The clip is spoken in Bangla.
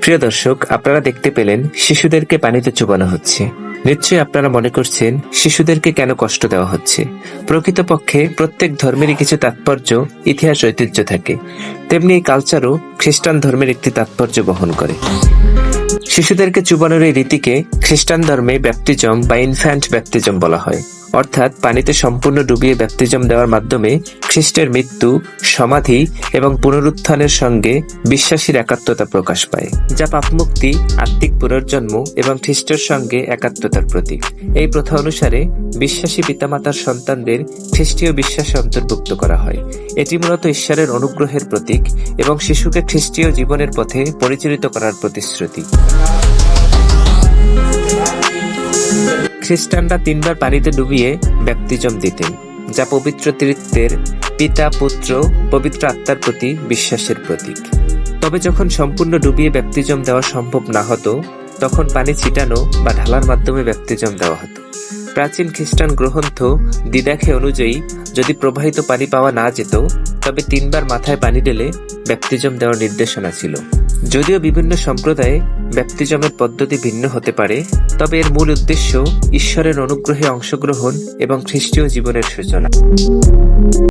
প্রিয় দর্শক, আপনারা দেখতে পেলেন শিশুদেরকে পানিতে চুবানো হচ্ছে। নিশ্চয়ই আপনারা মনে করছেন শিশুদেরকে কেন কষ্ট দেওয়া হচ্ছে। প্রকৃতপক্ষে প্রত্যেক ধর্মেরই কিছু তাৎপর্য ইতিহাস ঐতিহ্য থাকে। তেমনি এই কালচারও খ্রিস্টান ধর্মের একটি তাৎপর্য বহন করে। শিশুদেরকে চুবানোর এই রীতিকে খ্রিস্টান ধর্মে ব্যাপটিজম বা ইনফ্যান্ট ব্যাপটিজম বলা হয়। অর্থাৎ পানিতে সম্পূর্ণ ডুবিয়ে ব্যাপটিজম দেওয়ার মাধ্যমে খ্রিস্টের মৃত্যু, সমাধি এবং পুনরুত্থানের সঙ্গে বিশ্বাসীর একাত্মতা প্রকাশ পায়, যা পাপমুক্তি, আত্মিক পুনর্জন্ম এবং খ্রিস্টের সঙ্গে একাত্মতার প্রতীক। এই প্রথা অনুসারে বিশ্বাসী পিতামাতার সন্তানদের খ্রিস্টীয় বিশ্বাসে অন্তর্ভুক্ত করা হয়। এটি মূলত ঈশ্বরের অনুগ্রহের প্রতীক এবং শিশুকে খ্রিস্টীয় জীবনের পথে পরিচালিত করার প্রতিশ্রুতি। খ্রিস্টানরা তিনবার পানিতে ডুবিয়ে ব্যাপ্তিজম দিতেন, যা পবিত্র তীর্থের পিতা, পুত্র, পবিত্র আত্মার প্রতি বিশ্বাসের প্রতীক। তবে যখন সম্পূর্ণ ডুবিয়ে ব্যাপ্তিজম দেওয়া সম্ভব না হতো, তখন পানি ছিটানো বা ঢালার মাধ্যমে ব্যাপ্তিজম দেওয়া হতো। প্রাচীন খ্রিস্টান গ্রন্থ দিদাখে অনুযায়ী যদি প্রবাহিত পানি পাওয়া না যেত, তবে তিনবার মাথায় পানি ঢেলে ব্যাপ্তিজম দেওয়ার নির্দেশনা ছিল। যদিও বিভিন্ন সম্প্রদায়ে ব্যাপ্তিজমের পদ্ধতি ভিন্ন হতে পারে, তবে এর মূল উদ্দেশ্য ঈশ্বরের অনুগ্রহে অংশগ্রহণ এবং খ্রিস্টীয় জীবনের সূচনা।